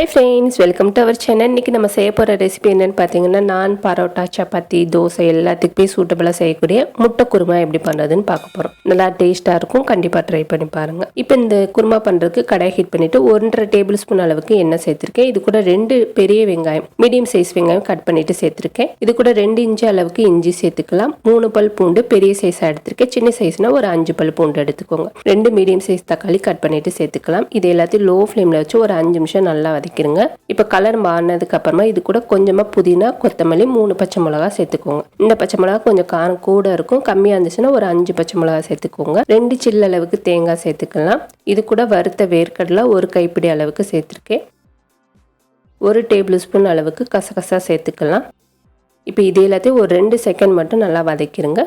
Hi friends welcome to our channel இன்றைக்கி நம்ம செய்ய போகிற ரெசிபி என்னென்னு பார்த்தீங்கன்னா நான் பரோட்டா சப்பாத்தி தோசை எல்லாத்துக்குமே சூட்டபிளாக செய்யக்கூடிய முட்டை குருமா எப்படி பண்ணுறதுன்னு பார்க்க போகிறோம் நல்லா டேஸ்ட்டாக இருக்கும். கண்டிப்பாக ட்ரை பண்ணி பாருங்கள் இப்போ இந்த குருமா பண்ணுறதுக்கு கடாய் ஹீட் பண்ணிவிட்டு ஒன்றரை டேபிள் ஸ்பூன் அளவுக்கு எண்ணெய் சேர்த்துருக்கேன். இது கூட ரெண்டு பெரிய வெங்காயம் மீடியம் சைஸ் வெங்காயம் கட் பண்ணிவிட்டு சேர்த்துருக்கேன். இது கூட ரெண்டு இன்ச்சு அளவுக்கு இஞ்சி சேர்த்துக்கலாம். மூணு பல் பூண்டு பெரிய சைஸாக எடுத்துருக்கேன். சின்ன சைஸ்னால் ஒரு அஞ்சு பல் பூண்டு எடுத்துக்கோங்க. ரெண்டு மீடியம் சைஸ் தக்காளி கட் பண்ணிவிட்டு சேர்த்துக்கலாம். இது எல்லாத்தையும் லோ ஃப்ளேமில் வச்சு ஒரு அஞ்சு நிமிஷம் நல்லா வதக்கிடுங்க இப்போ கலர் மாறினதுக்கு அப்புறமா இது கூட கொஞ்சமாக புதினா கொத்தமல்லி மூணு பச்சை மிளகா சேர்த்துக்கோங்க. இந்த பச்சை மிளகா கொஞ்சம் காரம் கூட இருக்கும். கம்மியாக இருந்துச்சுன்னா ஒரு அஞ்சு பச்சை மிளகா சேர்த்துக்கோங்க. ரெண்டு சில்லு அளவுக்கு தேங்காய் சேர்த்துக்கலாம். இது கூட வறுத்த வேர்க்கடலை ஒரு கைப்பிடி அளவுக்கு சேர்த்துருக்கேன். ஒரு டேபிள் ஸ்பூன் அளவுக்கு கசகசா சேர்த்துக்கலாம். இப்போ இது எல்லாத்தையும் ஒரு ரெண்டு செகண்ட் மட்டும் நல்லா வதக்கிடுங்க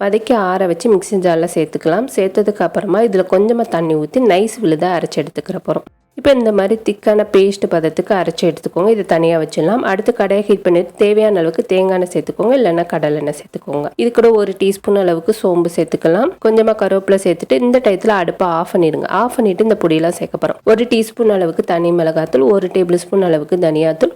வதக்கி ஆற வச்சு மிக்ஸி ஜாரில் சேர்த்துக்கலாம். சேர்த்ததுக்கு அப்புறமா இதில் கொஞ்சமாக தண்ணி ஊற்றி நைஸ் விழுதாக அரைச்சி எடுத்துக்கிற போகிறோம் இப்போ இந்த மாதிரி திக்கான பேஸ்ட் பதத்துக்கு அரைச்சி எடுத்துக்கோங்க. இது தனியாக வச்சிடலாம். அடுத்து கடையை ஹீட் பண்ணிட்டு தேவையான அளவுக்கு தேங்காய் எண்ணெய் சேர்த்துக்கோங்க. இல்லைன்னா கடலை எண்ணெய் சேர்த்துக்கோங்க. இது கூட ஒரு டீஸ்பூன் அளவுக்கு சோம்பு சேர்த்துக்கலாம். கொஞ்சமாக கருவேப்பிலை சேர்த்துட்டு இந்த டயத்தில் அடுப்பை ஆஃப் பண்ணிடுங்க. ஆஃப் பண்ணிட்டு இந்த பொடியெல்லாம் சேர்க்க போகிறோம் ஒரு டீஸ்பூன் அளவுக்கு தனி மிளகாத்தூள் ஒரு டேபிள் ஸ்பூன் அளவுக்கு தனியாத்தூள்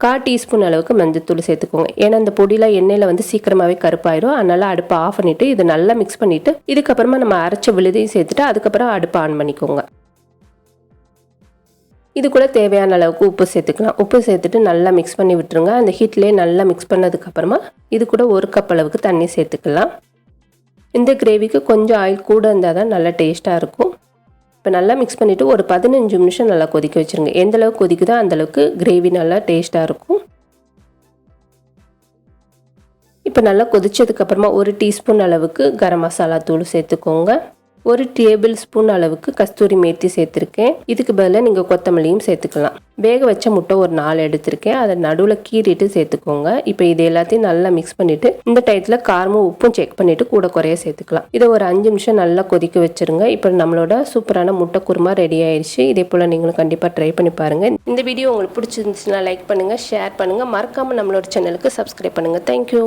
கா டீஸ்பூன் அளவுக்கு மஞ்சத்தூள் சேர்த்துக்கோங்க. ஏன்னா அந்த பொடியெலாம் எண்ணெயில் வந்து சீக்கிரமாகவே கருப்பாயிரும். அதனால் அடுப்பை ஆஃப் பண்ணிவிட்டு இதை நல்லா மிக்ஸ் பண்ணிவிட்டு இதுக்கப்புறமா நம்ம அரைச்ச விழுதையும் சேர்த்துட்டு அதுக்கப்புறம் அடுப்பை ஆன் பண்ணிக்கோங்க. இது கூட தேவையான அளவுக்கு உப்பு சேர்த்துக்கலாம். உப்பு சேர்த்துட்டு நல்லா மிக்ஸ் பண்ணி விட்டுருங்க. அந்த ஹீட்லேயே நல்லா மிக்ஸ் பண்ணதுக்கப்புறமா இது கூட ஒரு கப் அளவுக்கு தண்ணி சேர்த்துக்கலாம். இந்த கிரேவிக்கு கொஞ்சம் ஆயில் கூட இருந்தால் தான் நல்லா டேஸ்ட்டாக இருக்கும். இப்போ நல்லா மிக்ஸ் பண்ணிவிட்டு ஒரு பதினஞ்சு நிமிஷம் நல்லா கொதிக்க வச்சுருங்க. எந்த அளவுக்கு கொதிக்குதோ அந்தளவுக்கு கிரேவி நல்லா டேஸ்ட்டாக இருக்கும். இப்போ நல்லா கொதிச்சதுக்கப்புறமா ஒரு டீஸ்பூன் அளவுக்கு கரம் மசாலா தூள் சேர்த்துக்கோங்க. ஒரு டேபிள் ஸ்பூன் அளவுக்கு கஸ்தூரி மேத்தி சேர்த்துருக்கேன். இதுக்கு பதிலாக நீங்கள் கொத்தமல்லியும் சேர்த்துக்கலாம். வேக வச்ச முட்டை ஒரு நாலு எடுத்திருக்கேன். அதை நடுவில் கீறிட்டு சேர்த்துக்கோங்க. இப்போ இது எல்லாத்தையும் நல்லா மிக்ஸ் பண்ணிவிட்டு இந்த டயத்தில் காரமும் உப்பும் செக் பண்ணிவிட்டு கூட குறைய சேர்த்துக்கலாம். இதை ஒரு அஞ்சு நிமிஷம் நல்லா கொதிக்க வச்சுருங்க. இப்போ நம்மளோட சூப்பரான முட்டை குருமா ரெடி ஆயிடுச்சு இதே போல் நீங்களும் கண்டிப்பாக ட்ரை பண்ணி பாருங்கள் இந்த வீடியோ உங்களுக்கு பிடிச்சிருந்துச்சுன்னா லைக் பண்ணுங்கள் ஷேர் பண்ணுங்கள் மறக்காமல் நம்மளோட சேனலுக்கு சப்ஸ்கிரைப் பண்ணுங்கள் தேங்க்யூ